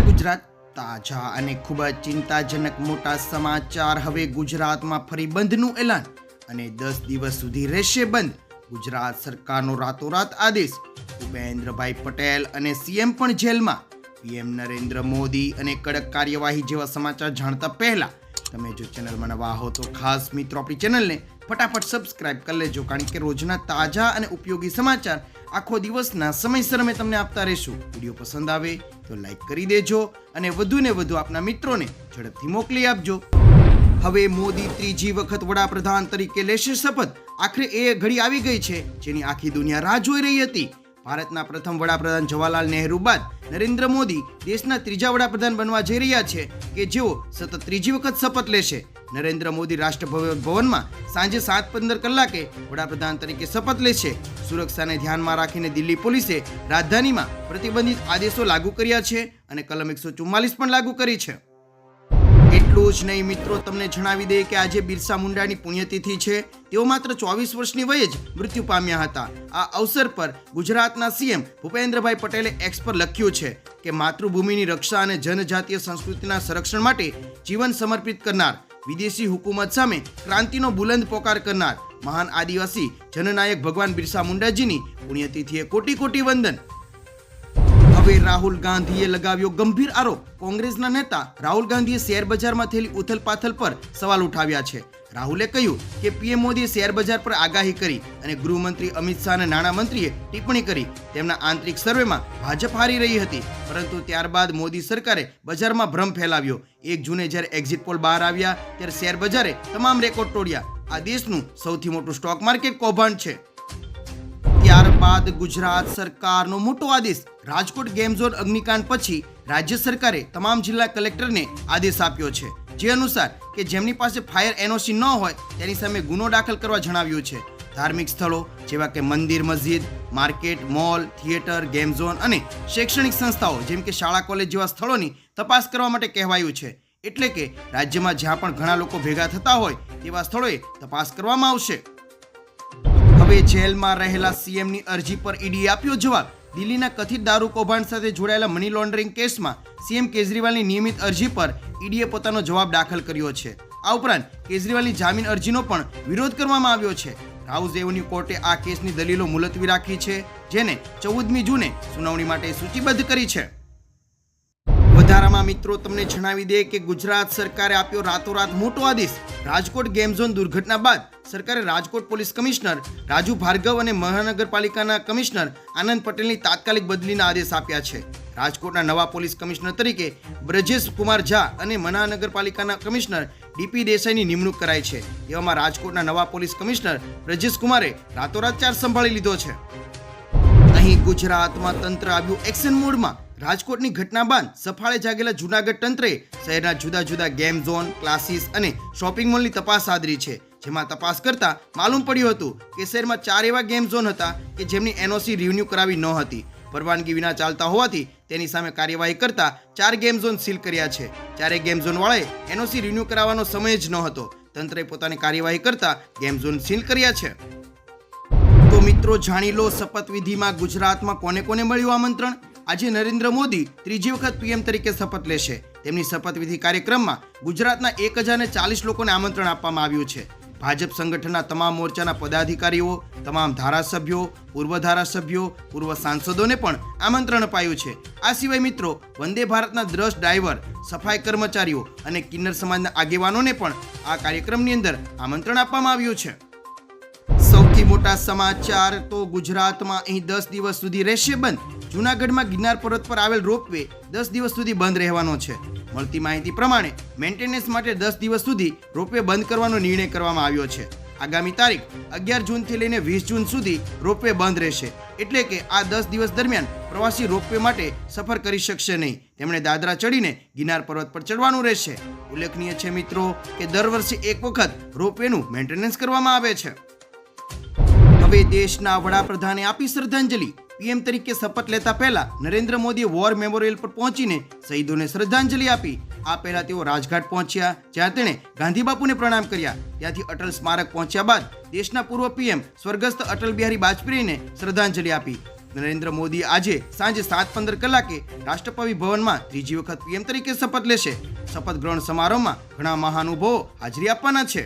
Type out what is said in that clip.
નમસ્કાર, ગુજરાત તાજા અને ખૂબ જ ચિંતાજનક મોટા સમાચાર. હવે ગુજરાતમાં ફરી બંધનું એલાન અને દસ દિવસ સુધી રહેશે બંધ. ગુજરાત સરકારનો રાતોરાત આદેશ. ભૂપેન્દ્રભાઈ પટેલ અને સીએમ પણ જેલમાં. પીએમ નરેન્દ્ર મોદી અને કડક કાર્યવાહી જેવા સમાચાર જાણતા પહેલા તમે જો ચેનલમાં નવા હો તો ખાસ મિત્રો આપણી ચેનલને ફટાફટ સબસ્ક્રાઇબ કરી લેજો, કારણ કે રોજના તાજા અને ઉપયોગી સમાચાર આખો દિવસના સમયસર અમે તમને આપતા રહીશું. વીડિયો પસંદ આવે તો લાઈક કરી દેજો અને વધુ ને વધુ આપના મિત્રોને ઝડપથી મોકલી આપજો. હવે મોદી ત્રીજી વખત વડાપ્રધાન તરીકે લેશે શપથ. આખરે એ ઘડી આવી ગઈ છે જેની આખી દુનિયા રાહ જોઈ રહી હતી. ભારતના પ્રથમ વડાપ્રધાન જવાહરલાલ નહેરુ બાદ નરેન્દ્ર મોદી દેશના ત્રીજા વડાપ્રધાન બનવા જઈ રહ્યા છે કે જેઓ સતત ત્રીજી વખત શપથ લેશે. નરેન્દ્ર મોદી રાષ્ટ્રભવન ભવનમાં સાંજે સાત પંદર કલાકે વડાપ્રધાન તરીકે શપથ લેશે. સુરક્ષાને ધ્યાનમાં રાખીને દિલ્હી પોલીસે રાજધાનીમાં પ્રતિબંધિત આદેશો લાગુ કર્યા છે અને કલમ એકસો ચુમ્માલીસ પણ લાગુ કરી છે. એટલું જ નહીં. મિત્રો, તમને જણાવી દઈએ કે આજે બિરસા મુંડાની પુણ્યતિથિ છે. તેઓ માત્ર ચોવીસ વર્ષની વયે જ મૃત્યુ પામ્યા હતા. આ અવસર પર ગુજરાતના સીએમ ભૂપેન્દ્રભાઈ પટેલે એક્સ પર લખ્યું છે કે, માતૃભૂમિની રક્ષા અને જનજાતીય સંસ્કૃતિના સંરક્ષણ માટે જીવન સમર્પિત કરનાર, વિદેશી હુકુમત સામે ક્રાંતિનો બુલંદ પોકાર કરનાર, મહાન આદિવાસી જનનાયક ભગવાન બિરસા મુંડાજીની પુણ્યતિથિએ કોટી કોટી વંદન હવે રાહુલ ગાંધીએ લગાવ્યો ગંભીર આરોપ. કોંગ્રેસના નેતા રાહુલ ગાંધીએ શેર બજારમાં થયેલી ઉથલપાથલ પર સવાલ ઉઠાવ્યા છે. રાહુલે કહ્યું કે પીએમ મોદીએ શેર બજાર પર આગાહી કરી અને ગૃહમંત્રી અમિત શાહ અને નાણામંત્રીએ ટિપ્પણી કરી. તેમના આંતરિક સર્વેમાં ભાજપ હારી રહી હતી, પરંતુ ત્યારબાદ મોદી સરકારે બજારમાં ભ્રમ ફેલાવ્યો. એક જૂને જ્યારે એક્ઝિટ પોલ બહાર આવ્યા, ત્યારે શેર બજારે તમામ રેકોર્ડ તોડ્યા. આ દેશનું સૌથી મોટું સ્ટોક માર્કેટ કૌભાંડ છે. ત્યારબાદ ગુજરાત સરકારનો મોટો આદેશ. રાજકોટ ગેમ ઝોન અગ્નિકાંડ પછી રાજ્ય સરકારે તમામ જિલ્લા કલેક્ટરને આદેશ આપ્યો છે, જે અનુસાર કે જેમની પાસે ફાયર એનઓસી ન હોય, તેની સામે ગુનો દાખલ કરવા જણાવ્યું છે. ધાર્મિક સ્થળો જેવા કે મંદિર, મસ્જિદ, market, mall, theatre, game zone અને શૈક્ષણિક સંસ્થાઓ, જેમ કે શાળા, કોલેજ જેવા સ્થળોની તપાસ કરવા માટે કહેવાયું છે. એટલે કે રાજ્યમાં જ્યાં પણ ઘણા લોકો ભેગા થતા હોય, તેવા સ્થળોએ તપાસ કરવામાં આવશે. હવે જેલમાં રહેલા સીએમની અરજી પર ઈડી આપ્યો જવાબ. દિલ્હીના કથિત દારૂ કૌભાંડ સાથે જોડાયેલા મની લોન્ડરિંગ કેસમાં સીએમ કેજરીવાલની નિયમિત અરજી પર ઈડીએ પોતાનો જવાબ દાખલ કર્યો છે. આ ઉપરાંત કેજરીવાલની જામીન અરજીનો પણ વિરોધ કરવામાં આવ્યો છે. હાઉસ એવન્યુ કોર્ટે આ કેસની દલીલો મુલતવી રાખી છે, જેને ચૌદમી જૂને સુનાવણી માટે સૂચિબદ્ધ કરી છે. વધારામાં મિત્રો, તમને જણાવી દે કે ગુજરાત સરકારે આપ્યો રાતોરાત મોટો આદેશ. રાજકોટ ગેમ ઝોન દુર્ઘટના બાદ સરકારે રાજકોટ પોલીસ કમિશનર રાજુ ભાર્ગવ અને મહાનગરપાલિકાના કમિશનર આનંદ પટેલની તાત્કાલિક બદલીના આદેશ આપ્યા છે. રાજકોટના નવા પોલીસ કમિશનર તરીકે બ્રજેશ કુમાર ઝા અને મહાનગરપાલિકાના કમિશનર ડીપી દેસાઈની નિમણૂક કરાઈ છે. એવામાં રાજકોટના નવા પોલીસ કમિશનર બ્રજેશ કુમારે રાતોરાત ચાર્જ સંભાળી લીધો છે. અહીં ગુજરાતમાં તંત્ર આવ્યું એક્શન મોડમાં. રાજકોટની ઘટના બાદ સફાળે જાગેલા જૂનાગઢ તંત્રે શહેરના જુદા જુદા ગેમ ઝોન, ક્લાસીસ અને શોપિંગ મોલની તપાસ આદરી છે. જેમાં તપાસ કરતા માલુમ પડ્યું હતું કે શહેરમાં ચાર એવા ગેમ ઝોન હતા કે જેમની એનઓસી રિન્યુ કરાવી ન હતી. પરવાનગી વિના ચાલતા હોવાથી તેની સામે કાર્યવાહી કરતા ચાર ગેમ ઝોન સીલ કર્યા છે. ચારે ગેમ ઝોન વાળાએ એનઓસી રિન્યુ કરાવવાનો સમય જ ન હતો. તંત્રે પોતાની કાર્યવાહી કરતા ગેમ ઝોન સીલ કર્યા છે. તો મિત્રો, જાણી લો શપથવિધિમાં ગુજરાતમાં કોને કોને મળ્યું આમંત્રણ? આજે નરેન્દ્ર મોદી ત્રીજી વખત પીએમ તરીકે શપથ લેશે. તેમની શપથવિધિ કાર્યક્રમમાં ગુજરાતના એક હજાર ચાલીસ લોકોને આમંત્રણ આપવામાં આવ્યું છે. ભાજપ સંગઠનના તમામ મોરચાના પદાધિકારીઓ, તમામ ધારાસભ્યો, પૂર્વ ધારાસભ્યો, પૂર્વ સાંસદોને પણ આમંત્રણ અપાયું છે. આ સિવાય મિત્રો, વંદે ભારતના દ્રશ ડ્રાઈવર, સફાઈ કર્મચારીઓ અને કિન્નર સમાજના આગેવાનોને પણ આ કાર્યક્રમની અંદર આમંત્રણ આપવામાં આવ્યું છે. સૌથી મોટા સમાચાર તો ગુજરાતમાં અહીં દસ દિવસ સુધી રહેશે બંધ. જૂનાગઢમાં ગિરનાર પર્વત પર આવેલ રોપવે દસ દિવસ સુધી બંધ રહેવાનો છે. મળતી માહિતી પ્રમાણે મેન્ટેનન્સ માટે દસ દિવસ સુધી રોપવે બંધ કરવાનો નિર્ણય કરવામાં આવ્યો છે. આગામી તારીખ અગિયાર જૂનથી લઈને વીસ જૂન સુધી રોપવે બંધ રહેશે. એટલે કે આ દસ દિવસ દરમિયાન પ્રવાસી રોપવે માટે સફર કરી શકશે નહીં. તેમણે દાદરા ચડીને ગિનાર પર્વત પર ચડવાનું રહેશે. ઉલ્લેખનીય છે મિત્રો કે દર વર્ષે એક વખત રોપવેનું મેન્ટેનન્સ કરવામાં આવે છે. હવે દેશના વડાપ્રધાને આપી શ્રદ્ધાંજલિ. પીએમ તરીકે શપથ લેતા પહેલા નરેન્દ્ર મોદીએ વોર મેમોરિયલ પર પહોંચીને શહીદોને શ્રદ્ધાંજલિ આપી. આ પહેલા તેઓ રાજઘાટ પહોંચ્યા, જ્યાં તેણે ગાંધી બાપુને પ્રણામ કર્યા. ત્યાંથી અટલ સ્મારક પહોંચ્યા બાદ દેશના પૂર્વ પીએમ સ્વર્ગસ્થ અટલ બિહારી વાજપેયીને શ્રદ્ધાંજલિ આપી. નરેન્દ્ર મોદી આજે સાંજે સાત પંદર કલાકે રાષ્ટ્રપતિ ભવનમાં ત્રીજી વખત પીએમ તરીકે શપથ લેશે. શપથ ગ્રહણ સમારોહમાં ઘણા મહાનુભાવો હાજરી આપવાના છે.